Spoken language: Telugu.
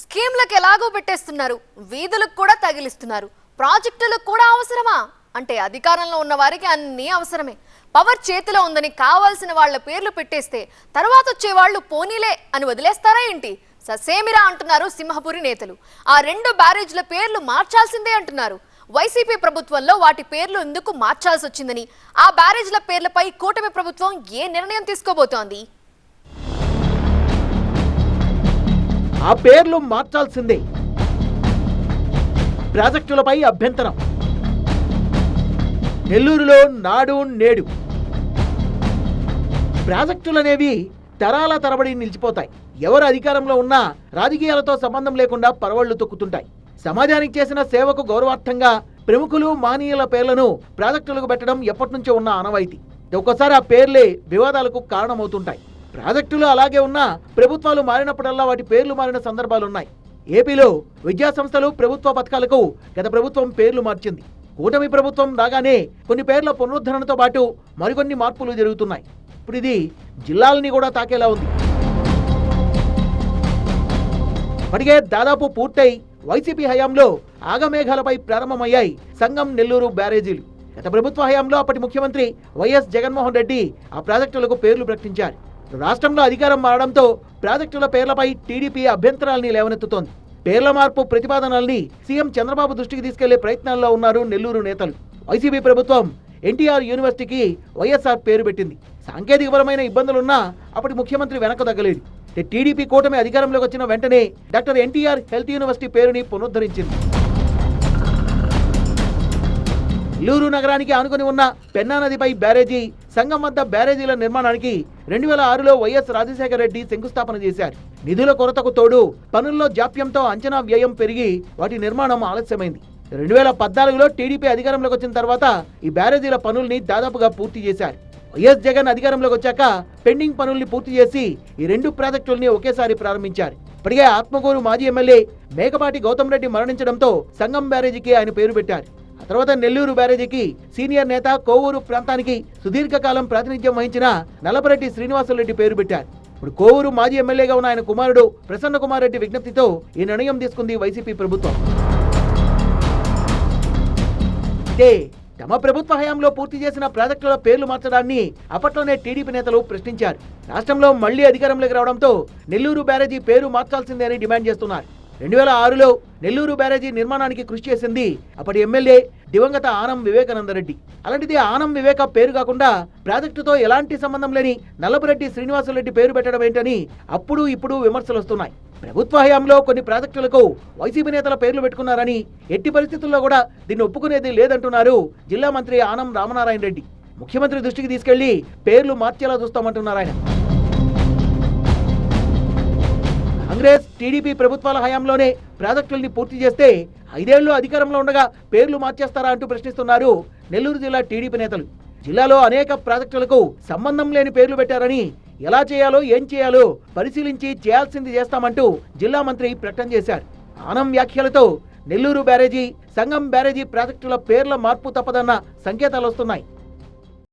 స్కీమ్లకు ఎలాగో పెట్టేస్తున్నారు వీధులకు కూడా తగిలిస్తున్నారు. ప్రాజెక్టులకు కూడా అవసరమా? అంటే అధికారంలో ఉన్న వారికి అన్నీ అవసరమే. పవర్ చేతిలో ఉందని కావాల్సిన వాళ్ళ పేర్లు పెట్టేస్తే తర్వాత వచ్చే వాళ్ళు పోనీలే అని వదిలేస్తారా ఏంటి? ససేమిరా అంటున్నారు సింహపురి నేతలు. ఆ రెండు బ్యారేజ్ల పేర్లు మార్చాల్సిందే అంటున్నారు. వైసీపీ ప్రభుత్వంలో వాటి పేర్లు ఎందుకు మార్చాల్సి వచ్చిందని ఆ బ్యారేజ్ల పేర్లపై కూటమి ప్రభుత్వం ఏ నిర్ణయం తీసుకోబోతోంది? ఆ పేర్లు మార్చాల్సిందే. ప్రాజెక్టులపై అభ్యంతరం. నెల్లూరులో నాడు నేడు. ప్రాజెక్టులనేవి తరాల తరబడి నిలిచిపోతాయి. ఎవరు అధికారంలో ఉన్నా రాజకీయాలతో సంబంధం లేకుండా పరవళ్ళు తొక్కుతుంటాయి. సమాజానికి చేసిన సేవకు గౌరవార్థంగా ప్రముఖులు మానీయుల పేర్లను ప్రాజెక్టులకు పెట్టడం ఎప్పటి నుంచో ఉన్న ఆనవాయితీ. ఒక్కోసారి ఆ పేర్లే వివాదాలకు కారణమవుతుంటాయి. ప్రాజెక్టులు అలాగే ఉన్నా ప్రభుత్వాలు మారినప్పుడల్లా వాటి పేర్లు మారిన సందర్భాలున్నాయి. ఏపీలో విద్యా సంస్థలు ప్రభుత్వ పథకాలకు గత ప్రభుత్వం పేర్లు మార్చింది. కూటమి ప్రభుత్వం రాగానే కొన్ని పేర్ల పునరుద్ధరణతో పాటు మరికొన్ని మార్పులు జరుగుతున్నాయి. ఇప్పుడు ఇది జిల్లాలని కూడా తాకేలా ఉంది. ఇప్పటికే దాదాపు పూర్తయి వైసీపీ హయాంలో ఆగమేఘాలపై ప్రారంభమయ్యాయి సంగం నెల్లూరు బ్యారేజీలు. గత ప్రభుత్వ హయాంలో అప్పటి ముఖ్యమంత్రి వైఎస్ జగన్మోహన్ రెడ్డి ఆ ప్రాజెక్టులకు పేర్లు ప్రకటించారు. రాష్ట్రంలో అధికారం మారడంతో ప్రాజెక్టుల పేర్లపై టీడీపీ అభ్యంతరాల్ని లేవనెత్తుతోంది. పేర్ల మార్పు ప్రతిపాదనల్ని సీఎం చంద్రబాబు దృష్టికి తీసుకెళ్ళే ప్రయత్నాల్లో ఉన్నారు నెల్లూరు నేతలు. వైసీపీ ప్రభుత్వం ఎన్టీఆర్ యూనివర్సిటీకి వైఎస్ఆర్ పేరు పెట్టింది. సాంకేతికపరమైన ఇబ్బందులున్నా అప్పటి ముఖ్యమంత్రి వెనక తగ్గలేదు. టీడీపీ కూటమి అధికారంలోకి వచ్చిన వెంటనే డాక్టర్ ఎన్టీఆర్ హెల్త్ యూనివర్సిటీ పేరుని పునరుద్ధరించింది. నెల్లూరు నగరానికి ఆనుకుని ఉన్న పెన్నా నదిపై బ్యారేజీ సంగం వద్ద బ్యారేజీల నిర్మాణానికి రెండు వేల ఆరులో వైఎస్ రాజశేఖర రెడ్డి శంకుస్థాపన చేశారు. నిధుల కొరతకు తోడు పనుల్లో జాప్యంతో అంచనా వ్యయం పెరిగి వాటి నిర్మాణం ఆలస్యమైంది. రెండు వేల పద్నాలుగులో టీడీపీ అధికారంలోకి వచ్చిన తర్వాత ఈ బ్యారేజీల పనుల్ని దాదాపుగా పూర్తి చేశారు. వైఎస్ జగన్ అధికారంలోకి వచ్చాక పెండింగ్ పనుల్ని పూర్తి చేసి ఈ రెండు ప్రాజెక్టుల్ని ఒకేసారి ప్రారంభించారు. ఇప్పటికే ఆత్మకూరు మాజీ ఎమ్మెల్యే మేకపాటి గౌతమ్ రెడ్డి మరణించడంతో సంగం బ్యారేజీకి ఆయన పేరు పెట్టారు. తర్వాత నెల్లూరు బ్యారేజీకి సీనియర్ నేత కోవూరు ప్రాంతానికి సుదీర్ఘకాలం ప్రాతినిధ్యం వహించిన నల్లపరెడ్డి శ్రీనివాసరెడ్డి పేరు పెట్టారు. ఇప్పుడు కోవూరు మాజీ ఎమ్మెల్యేగా ఉన్న ఆయన కుమారుడు ప్రసన్న కుమార్ రెడ్డి విజ్ఞప్తితో ఈ నిర్ణయం తీసుకుంది వైసీపీ ప్రభుత్వం. అయితే తమ ప్రభుత్వ హయాంలో పూర్తి చేసిన ప్రాజెక్టుల పేర్లు మార్చడాన్ని అప్పట్లోనే టీడీపీ నేతలు ప్రశ్నించారు. రాష్ట్రంలో మళ్ళీ అధికారంలోకి రావడంతో నెల్లూరు బ్యారేజీ పేరు మార్చాల్సిందే అని డిమాండ్ చేస్తున్నారు. రెండు వేల ఆరులో నెల్లూరు బ్యారేజీ నిర్మాణానికి కృషి చేసింది అప్పటి ఎమ్మెల్యే దివంగత ఆనం వివేకానందరెడ్డి. అలాంటిది ఆనం వివేక పేరు కాకుండా ప్రాజెక్టుతో ఎలాంటి సంబంధం లేని నల్లపురెడ్డి శ్రీనివాసరెడ్డి పేరు పెట్టడం ఏంటని అప్పుడు ఇప్పుడు విమర్శలు వస్తున్నాయి ప్రభుత్వ హయాంలో కొన్ని ప్రాజెక్టులకు వైసీపీ నేతల పేర్లు పెట్టుకున్నారని ఎట్టి పరిస్థితుల్లో కూడా దీన్ని ఒప్పుకునేది లేదంటున్నారు జిల్లా మంత్రి ఆనం రామనారాయణ రెడ్డి ముఖ్యమంత్రి దృష్టికి తీసుకెళ్ళి పేర్లు మార్చేలా చూస్తామంటున్నారు ఆయన. కాంగ్రెస్ టీడీపీ ప్రభుత్వాల హయాంలోనే ప్రాజెక్టుల్ని పూర్తి చేస్తే ఐదేళ్ళు అధికారంలో ఉండగా పేర్లు మార్చేస్తారా అంటూ ప్రశ్నిస్తున్నారు నెల్లూరు జిల్లా టీడీపీ నేతలు. జిల్లాలో అనేక ప్రాజెక్టులకు సంబంధం లేని పేర్లు పెట్టారని ఎలా చేయాలో ఏం చేయాలో పరిశీలించి చేయాల్సింది చేస్తామంటూ జిల్లా మంత్రి ప్రకటన చేశారు. ఆనం వ్యాఖ్యలతో నెల్లూరు బ్యారేజీ సంగం బ్యారేజీ ప్రాజెక్టుల పేర్ల మార్పు తప్పదన్న సంకేతాలు వస్తున్నాయి.